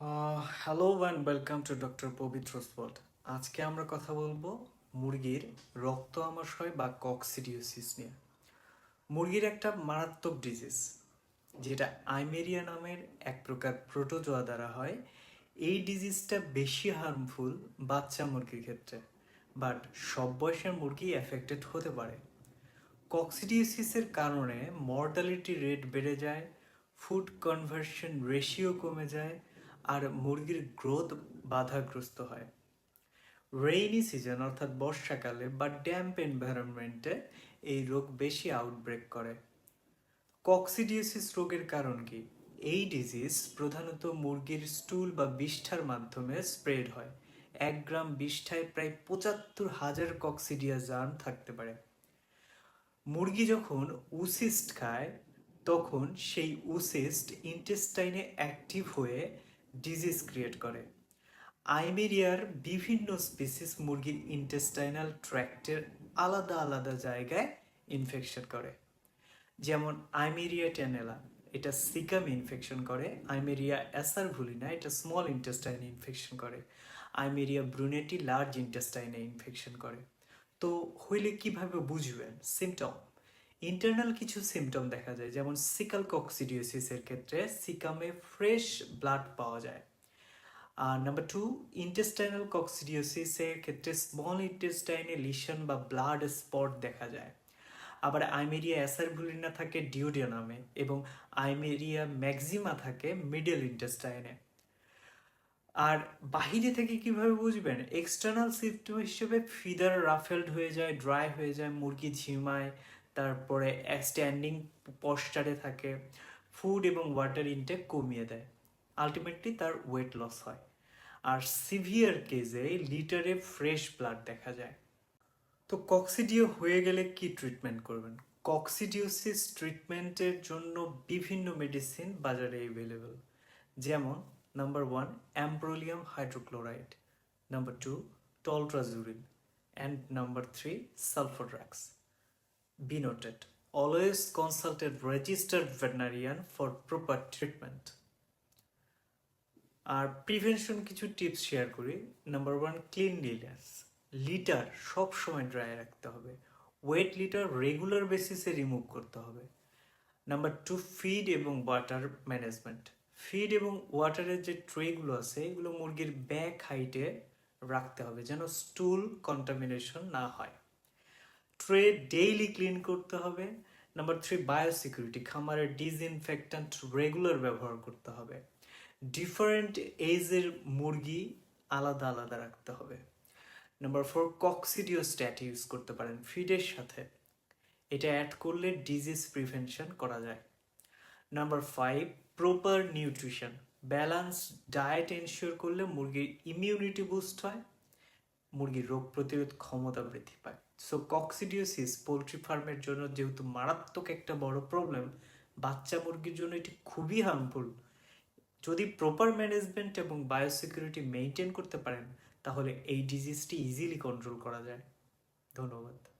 Hello and welcome to doctor Pabitra spot আজকে আমরা কথা বলব মুরগির রক্ত আমাশয় বা কক্সিডিওসিস নিয়ে। মুরগির একটা মারাত্মক ডিজিজ যেটা আইমেরিয়া নামের এক প্রকার প্রোটোজোয়া দ্বারা হয়। এই ডিজিজটা বেশি হার্মফুল বাচ্চা মুরগির ক্ষেত্রে বাট সব বয়সের মুরগি এফেক্টেড হতে পারে। কক্সিডিওসিসের কারণে মর্টালিটি রেট বেড়ে যায় ফুড কনভার্সন রেশিও কমে যায় আর মুরগির গ্রোথ বাধাগ্রস্ত হয়। রেইনি সিজন অর্থাৎ বর্ষাকালে বা ড্যাম্প এনভায়রনমেন্টে এই রোগ বেশি আউটব্রেক করে। কক্সিডিওসিস রোগের কারণ কি? এই ডিজিজ প্রধানত মুরগির স্টুল বা বিষ্ঠার মাধ্যমে স্প্রেড হয়। এক গ্রাম বিষ্ঠায় প্রায় পঁচাত্তর হাজার কক্সিডিয়া জার্ম থাকতে পারে। মুরগি যখন উসিস্ট খায়, তখন সেই উসিস্ট ইন্টেস্টাইনে অ্যাক্টিভ হয়ে ডিজিজ ক্রিয়েট করে। আইমেরিয়ার বিভিন্ন স্পিসিস মুরগির ইন্টেস্টাইনাল ট্র্যাক্টের আলাদা আলাদা জায়গায় ইনফেকশন করে। যেমন আইমেরিয়া টেনেলা, এটা সিকাম ইনফেকশন করে। আইমেরিয়া অ্যাসারভুলিনা, এটা স্মল ইন্টেস্টাইনে ইনফেকশন করে। আইমেরিয়া ব্রুনেটি লার্জ ইন্টেস্টাইনে ইনফেকশন করে। তো হইলে কীভাবে বুঝবেন? সিমটম ইন্টারনাল কিছু সিমটম দেখা যায়, যেমন সিকাল কক্সিডিওসিসের ক্ষেত্রে সিকামে ফ্রেশ ব্লাড পাওয়া যায়। আর নাম্বার টু ইন্টেস্টাইনাল কক্সিডিওসিসের ক্ষেত্রে স্মল ইন্টেস্টাইনে লিশন বা ব্লাড স্পট দেখা যায়। আবার আইমেরিয়া অ্যাসারভুলিনা থাকে ডিওডিয়ানামে এবং আইমেরিয়া ম্যাক্সিমা থাকে মিডল ইন্টেস্টাইনে আর বাহিরে থেকে কীভাবে বুঝবেন? এক্সটার্নাল সিমটম হিসেবে ফিদার রাফেলড হয়ে যায় ড্রাই হয়ে যায়, মুরগি ঝিমায় তারপরে স্ট্যান্ডিং পশ্চারে থাকে ফুড এবং ওয়াটার ইনটেক কমিয়ে দেয়। আলটিমেটলি তার ওয়েট লস হয়। আর সিভিয়ার কেজে লিটারে ফ্রেশ ব্লাড দেখা যায়। তো কক্সিডিও হয়ে গেলে কি ট্রিটমেন্ট করবেন? কক্সিডিওসিস ট্রিটমেন্টের জন্য বিভিন্ন মেডিসিন বাজারে অ্যাভেলেবল যেমন number one amprolium hydrochloride number two toltrazuril and number three sulphur drugs Be noted, always consult a registered veterinarian for proper treatment. আর প্রিভেনশন কিছু টিপস শেয়ার করি। নাম্বার ওয়ান ক্লিনলিনেস লিটার সব সময় dry রাখতে হবে। Wet litter regular বেসিসে remove করতে হবে। নাম্বার টু ফিড এবং ওয়াটার ম্যানেজমেন্ট ফিড এবং ওয়াটারের যে ট্রেগুলো আছে এগুলো মুরগির ব্যাক হাইটে রাখতে হবে যেন স্টুল কন্টামিনেশন না হয়। ট্রে ডেইলি ক্লিন করতে হবে। নাম্বার থ্রি বায়োসিকিউরিটি খামারের ডিসইনফেক্ট্যান্ট রেগুলার ব্যবহার করতে হবে। ডিফারেন্ট এজের মুরগি আলাদা আলাদা রাখতে হবে। Number four coccidiostat use করতে পারেন ফিডের সাথে। এটা অ্যাড করলে ডিজিজ প্রিভেনশন করা যায়। Number five proper nutrition balance diet ensure করলে মুরগির ইমিউনিটি বুস্ট হয়, মুরগির রোগ প্রতিরোধ ক্ষমতা বৃদ্ধি পায়। সো কক্সিডিওসিস পোলট্রি ফার্মের জন্য যেহেতু মারাত্মক একটা বড় প্রবলেম বাচ্চা মুরগির জন্য এটি খুবই হার্মফুল যদি প্রপার ম্যানেজমেন্ট এবং বায়োসিকিউরিটি মেনটেন করতে পারেন, তাহলে এই ডিজিজটি ইজিলি কন্ট্রোল করা যায়। ধন্যবাদ।